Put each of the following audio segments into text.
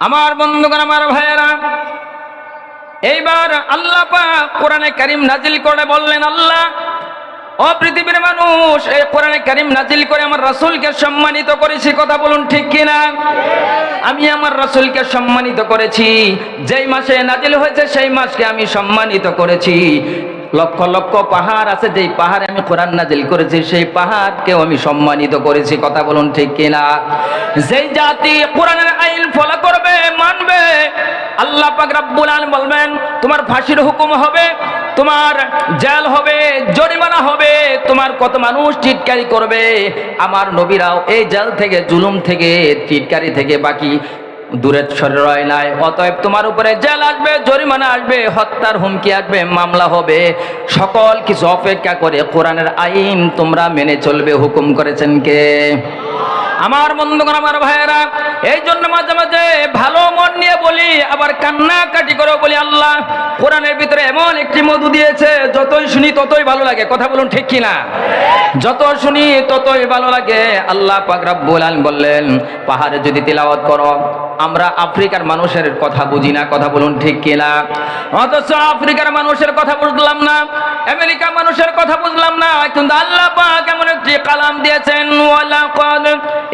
আমার বন্ধুগণ, আমার ভাইয়েরা, এইবার আল্লাহ পাক কোরআনে কারিম নাজিল করে বললেন, আল্লাহ, ও পৃথিবীর মানুষ, এই কোরআনে কারিম নাজিল করে আমার রাসূলকে সম্মানিত করেছি, কথা বলুন ঠিক কিনা? আমি আমার রাসূলকে সম্মানিত করেছি, যেই মাসে নাজিল হয়েছে সেই মাসকে আমি সম্মানিত করেছি। লক্ষ লক্ষ পাহাড় আছে, যেই পাহাড়ে আমি কোরআন নাজিল করেছি, সেই পাহাড়কেও আমি সম্মানিত করেছি। কথা বলুন ঠিক কিনা? যেই জাতি কোরআনের আইন ফলো করবে, মানবে, আল্লাহ পাক রব্বুল আলামিন বলবেন, তোমার ফাঁসির হুকুম হবে, তোমার জেল হবে, জরিমানা হবে, তোমার কত মানুষ চিৎকারি করবে, আমার নবীরাও এই জেল থেকে, জুলুম থেকে চিৎকারি থেকে বাকি দূরের সরে রয় নাই। অতএব তোমার উপরে জেল আসবে, জরিমানা আসবে, হত্যার হুমকি আসবে, মামলা হবে। সকল কিছু অপেক্ষা করে কোরআনের আইন তোমরা মেনে চলবে, হুকুম করেছেন কে? আমার বন্ধুগণ, আমার ভাইয়েরা এই জন্য মাঝে মাঝে ভালো মন নিয়ে বলি, আবার কান্না কাটি করে বলি, আল্লাহ কোরআনের ভিতরে এমন একটি মধু দিয়েছে, যতই শুনি ততই ভালো লাগে। কথা বলুন ঠিক কিনা? যত শুনি ততই ভালো লাগে। আল্লাহ পাক রব্বুল আলামিন বললেন, পাহাড়ে যদি তিলাওয়াত করো আমরা আফ্রিকার মানুষের কথা বুঝি না, কথা বলুন ঠিক কিনা অথচ আফ্রিকার মানুষের কথা বুঝলাম না আমেরিকা মানুষের কথা বুঝলাম না, কিন্তু আল্লাহ পাক এমন একটি কালাম দিয়েছেন, ওয়ালাকাদ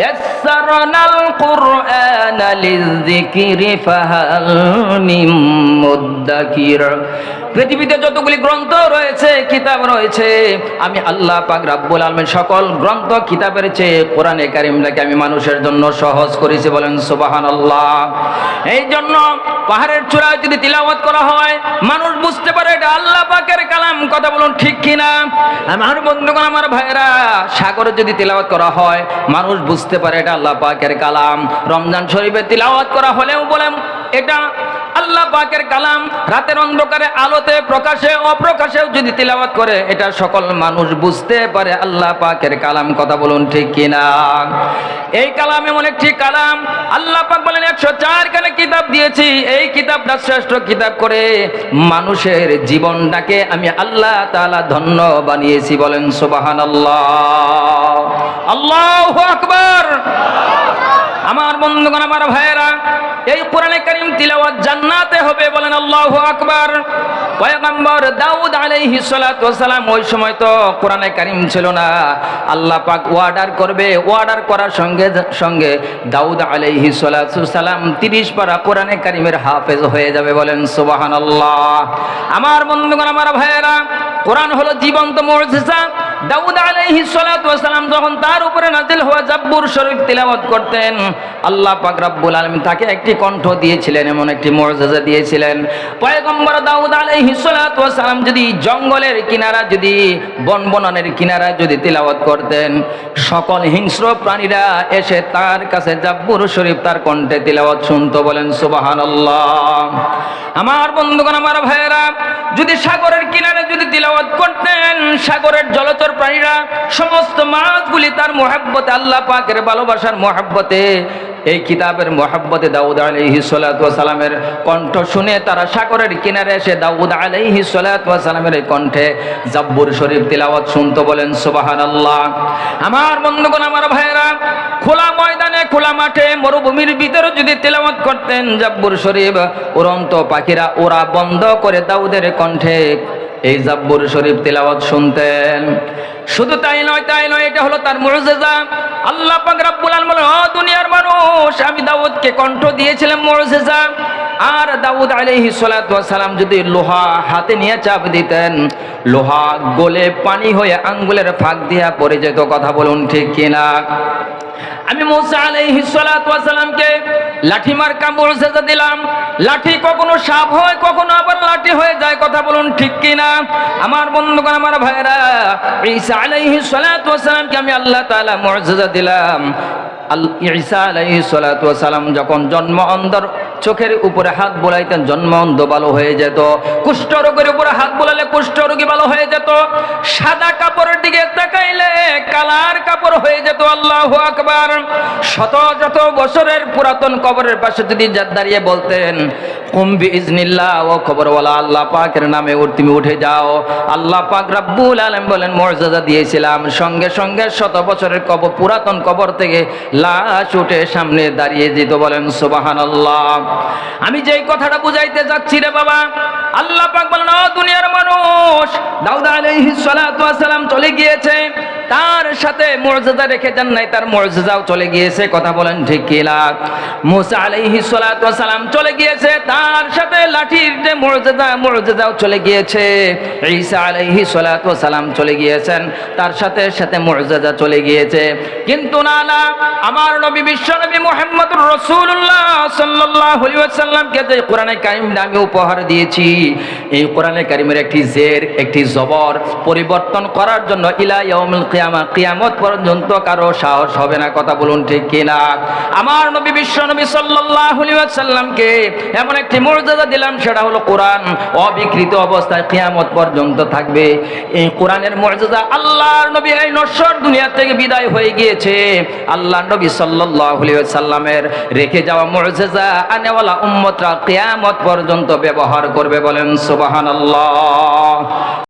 ইয়াসসারনাল কুরআনা লিযিকরি ফাহাল মিন পৃথিবীতে যতগুলি গ্রন্থ রয়েছে, কিতাব রয়েছে, আমি আল্লাহ পাক রাব্বুল আলামিন সকল গ্রন্থ কিতাবের চেয়ে কোরআনে কারিমটাকে আমি মানুষের জন্য সহজ করেছি বলেন সুবহানাল্লাহ। এই জন্য পাহাড়ের চূড়ায় যদি তিলাওয়াত করা হয়, মানুষ বুঝতে পারে এটা আল্লাহ পাকের কালাম। কথা বলুন ঠিক কিনা? আমার বন্ধুগণ, আমার ভাইয়েরা, সাগরে যদি তিলাওয়াত করা হয়, মানুষ বুঝতে পারে এটা আল্লাহ পাকের কালাম। রমজান শরীফে তিলাওয়াত করা হলেও বলেন, এটা আল্লাহ পাকের কালাম রাতের অন্ধকারে আলোতে প্রকাশে, অপ্রকাশেও যদি তিলাওয়াত করে, এটা সকল মানুষ বুঝতে পারে আল্লাহ পাকের কালাম কথা বলুন ঠিক কিনা? এই কালাম এমন একটি কালাম, আল্লাহ পাক বলেন, একশো চার খানে কিতাব দিয়েছি, এই কিতাবটা শ্রেষ্ঠ কিতাব করে মানুষের জীবনটাকে আমি আল্লাহ তাআলা ধন্য বানিয়েছি। বলেন সুবাহান আল্লাহ আল্লাহ আকবার। আমার বন্ধুগণ, আমার ভাইয়েরা, এই কোরআনে কারিম তিলাওয়াত জান্নাতে হবে বলেন আল্লাহু আকবার। পয়গম্বর দাউদ আলাইহিস সালাতু ওয়াসালাম ওই সময় তো কোরআনে কারিম ছিল না। আল্লাহ পাক অর্ডার করবে অর্ডার করার সঙ্গে সঙ্গে দাউদ আলাইহিস সালাতু ওয়াসালাম 30 পারা কোরআনে কারিমের হাফেজ হয়ে যাবে বলেন সুবহানাল্লাহ। আমার বন্ধুগণ, আমার ভাইয়েরা, কোরআন হলো জীবন্ত মুজিজা। দাউদ আলাইহিস সালাতু ওয়াসালাম যখন তার উপরে নাজিল হওয়া জাব্বুর শরীফ তিলাওয়াত করতেন আল্লাহ পাক রব্বুল আলামিন তাকে একটি কণ্ঠ দিয়েছিলেন, এমন একটি মুজিজা দিয়েছিলেন। পয়গম্বর দাউদ আলাইহিস ওয়াসালাম যদি জঙ্গলের কিনারা, যদি বনবনের কিনারা যদি তিলাওয়াত করতেন, সকল হিংস্র প্রাণীরা এসে তার কাছে জাব্বুর শরীফ তার কণ্ঠে তিলাওয়াত শুনতো, বলেন, সুবহানাল্লাহ। আমার বন্ধুগণ, আমার ভাইয়েরা, যদি সাগরের কিনারে যদি তিলাওয়াত করতেন, সাগরের জলচর প্রাণীরা, সমস্ত মাছগুলি তার মোহাব্বতে, আল্লাহ পাকের ভালোবাসার মোহাব্বতে এই কিতাবের মোহাব্বতে দাউদ আলাইহি সালামের কণ্ঠ শুনে তারা সাগরের কিনারে এসে দাউদ আলাইহি সালামের এই কণ্ঠে জাব্বুর শরীফ তিলাওয়াত শুনতে বলেন সুবাহান আল্লাহ আমার বন্ধুগণ, আমার ভাইয়েরা, খোলা ময়দানে, খোলা মাঠে, মরুভূমির ভিতরে যদি তেলাওয়াত করতেন জাব্বুর শরীফ, উড়ন্ত পাখিরা ওরা বন্ধ করে দাউদের কণ্ঠে এই জাব্বুর শরীফ তেলাওয়াত শুনতেন। শুধু তাই নয় তাই নয়, এটা হলো তার মুজিজা। আল্লাহ বলেন, দুনিয়ার দাউদকে কণ্ঠ আর দাউদ যদি লোহা হাতে নিয়ে চাপ দিতেন পানি হয়ে আঙ্গুলের ফাঁক দিয়া পড়ে যেত কথা বলুন ঠিক কিনা? আমি মোসা আলাইহি সালাতু ওয়া সালামকে লাঠি মার্কা মুজিজা দিলাম। লাঠি কখনো সাপ হয়, কখনো আবার লাঠি হয়ে যায়। কথা বলুন ঠিক কি না আমার বন্ধুগণ, আমার ভাইরা ঈসা আলাইহি সালাতু ওয়া সালামকে আমি আল্লাহ তাআলা মুজিজা দিলাম। ঈসা আলাইহি সালাতু ওয়া সালাম যখন জন্ম অন্তর চোখের উপরে হাত বোলাইতেন জন্ম অন্ধ ভালো হয়ে যেত। কুষ্ঠ রোগের উপরে হাত বোলালে কুষ্ঠ রোগী ভালো হয়ে যেত। সাদা কাপড়ের দিকে তাকাইলে কালার কাপড় হয়ে যেত। আল্লাহ আকবার। শত শত বছরের পুরাতন কবরের পাশে যদি দাঁড়িয়ে বলতেন কুম্বি ইজনিল্লাহ ও খবরওয়ালা আল্লাহ পাকের নামে তুমি উঠে যাও। আল্লাহ পাক রাব্বুল আলম বলেন, মর্যাদা দিয়েছিলাম। সঙ্গে সঙ্গে শত বছরের কবর, পুরাতন কবর থেকে লাশ উঠে সামনে দাঁড়িয়ে যেত বলেন সুবাহান আমি যেই কথাটা বুঝাইতে যাচ্ছি রে বাবা, আল্লাহ পাক বলেন দুনিয়ার মানুষ, দাউদ আলাইহিস সালাতু ওয়াস সালাম চলে গিয়েছে। তার সাথে মর্যাদা রেখে যান নাই, তার মর্যাদাও চলে গিয়েছে, কথা বলেন ঠিক কিনা মুসা ওয়াস সালাম চলে গিয়েছে, তার সাথে লাঠির যে মর্যাদা, মর্যাদাও চলে গিয়েছে। ঈসা ওয়াস সালাম চলে গিয়েছেন, তার সাথে সাথে মর্যাদা চলে গিয়েছে। কিন্তু না না, আমার নবী, বিশ্ব নবী মুহাম্মদুর রাসূলুল্লাহ সাল্লাল্লাহু আলাইহি ওয়াসাল্লামকে যে কোরআনে কারিমটা আমি উপহার দিয়েছি, এই কোরআনে কারিমের একটি জের, একটি জবর পরিবর্তন করার জন্য ইলা ইয়াউমুল কিয়ামা, কিয়ামত পর্যন্ত কারও সাহস হবে না, কথা বলুন ঠিক কিনা? আমার নবী, বিশ্ব নবী ওয়াসাল্লামকে এমন একটি মর্যাদা দিলাম, সেটা হলো কোরআন। অবিকৃত অবস্থায় কিয়ামত পর্যন্ত থাকবে। এই কোরআনের মর্যাদা আল্লাহর নবী এই নশ্বর দুনিয়া থেকে বিদায় হয়ে গিয়েছে। আল্লাহ নবী ওয়াসাল্লামের রেখে যাওয়া মর্যাদা আনেওয়ালা উম্মতরা কিয়ামত পর্যন্ত ব্যবহার করবে বলেন, সুবহানাল্লাহ।